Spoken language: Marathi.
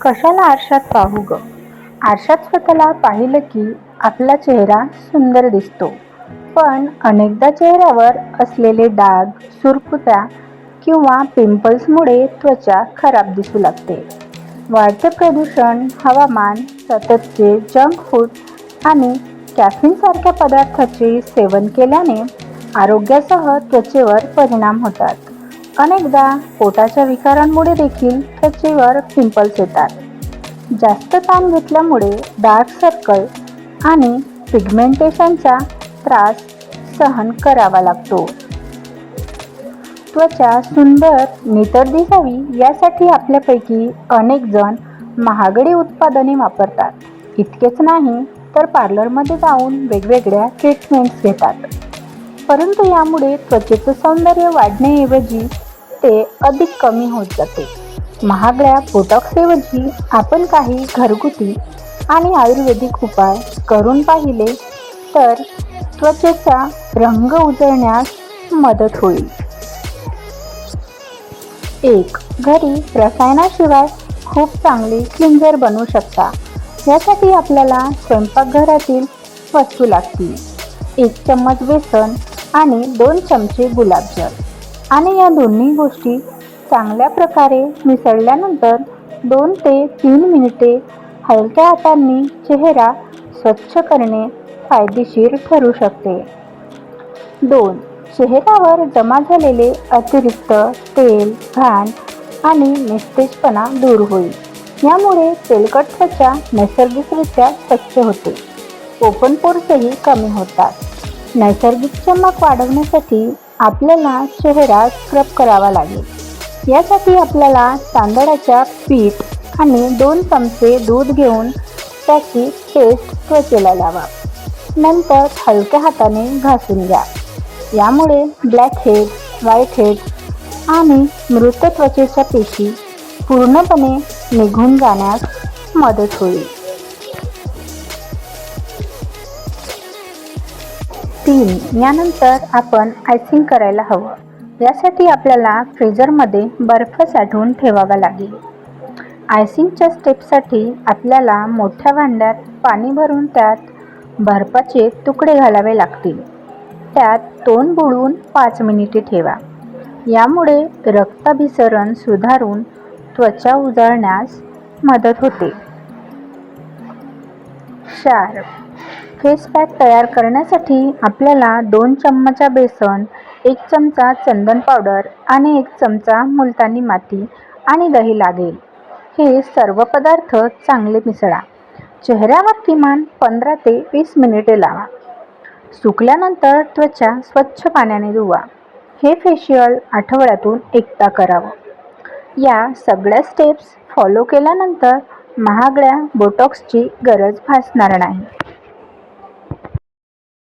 कशाला आरशात पाहू ग? आरशात स्वतःला पाहिलं की आपला चेहरा सुंदर दिसतो. पण अनेकदा चेहऱ्यावर असलेले डाग सुरकुत्या किंवा पिंपल्समुळे त्वचा खराब दिसू लागते. वाढते प्रदूषण हवामान सततचे जंक फूड आणि कॅफिनसारख्या पदार्थाचे सेवन केल्याने आरोग्यासह त्वचेवर परिणाम होतात. अनेकदा पोटाच्या विकारांमुळे देखील त्वचेवर पिंपल्स येतात. जास्त ताण घेतल्यामुळे डार्क सर्कल आणि पिगमेंटेशनचा त्रास सहन करावा लागतो. त्वचा सुंदर नितर दिसावी यासाठी आपल्यापैकी अनेक जण महागडी उत्पादने वापरतात. इतकेच नाही तर पार्लरमध्ये जाऊन वेगवेगळ्या ट्रीटमेंट्स घेतात. परंतु यामुळे त्वचेचं सौंदर्य वाढण्याऐवजी ते अधिक कमी होत जाते. महागड्या बोटॉक्सऐवजी आपण काही घरगुती आणि आयुर्वेदिक उपाय करून पाहिले तर त्वचेचा रंग उजळण्यास मदत होईल. एक घरी रसायनाशिवाय खूप चांगली क्लिंजर बनवू शकता. यासाठी आपल्याला स्वयंपाकघरातील वस्तू लागतील. एक चम्मच बेसन आणि दोन चमचे गुलाबजल. आणि या दोन्ही गोष्टी चांगल्या प्रकारे मिसळल्यानंतर दोन ते तीन मिनिटे हलक्या हातांनी चेहरा स्वच्छ करणे फायदेशीर ठरू शकते. दोन चेहऱ्यावर जमा झालेले अतिरिक्त तेल घाण आणि निस्तेजपणा दूर होईल. यामुळे तेलकट त्वचा नैसर्गिकरित्या स्वच्छ होते. ओपन पोर्सही कमी होतात. नैसर्गिक चमक वाढवण्यासाठी आपल्याला चेहरा स्क्रब करावा लागेल. यासाठी आपल्याला तांदळाच्या पीठ आणि दोन चमचे दूध घेऊन त्याची पेस्ट त्वचेला लावा. नंतर हलक्या हाताने घासून घ्या. यामुळे ब्लॅक हेड व्हाईट हेड आणि मृत त्वचेच्या पेशी पूर्णपणे निघून जाण्यास मदत होईल. तीन यानंतर आपण आयसिंग करायला हवं. यासाठी आपल्याला फ्रीजरमध्ये बर्फ साठवून ठेवावा लागेल. आयसिंगच्या स्टेपसाठी आपल्याला मोठ्या भांड्यात पाणी भरून त्यात बर्फाचे तुकडे घालावे लागतील. त्यात तोंड बुडवून पाच मिनिटे ठेवा. यामुळे रक्ताभिसरण सुधारून त्वचा उजळण्यास मदत होते. चार फेस पॅक तयार करण्यासाठी आपल्याला दोन चम्मचा बेसन एक चमचा चंदन पावडर आणि एक चमचा मुलतानी माती आणि दही लागेल. हे सर्व पदार्थ चांगले मिसळा. चेहऱ्यावर किमान पंधरा ते वीस मिनिटे लावा. सुकल्यानंतर त्वचा स्वच्छ पाण्याने धुवा. हे फेशियल आठवड्यातून एकदा करावं. या सगळ्या स्टेप्स फॉलो केल्यानंतर महागड्या बोटॉक्सची गरज भासणार नाही.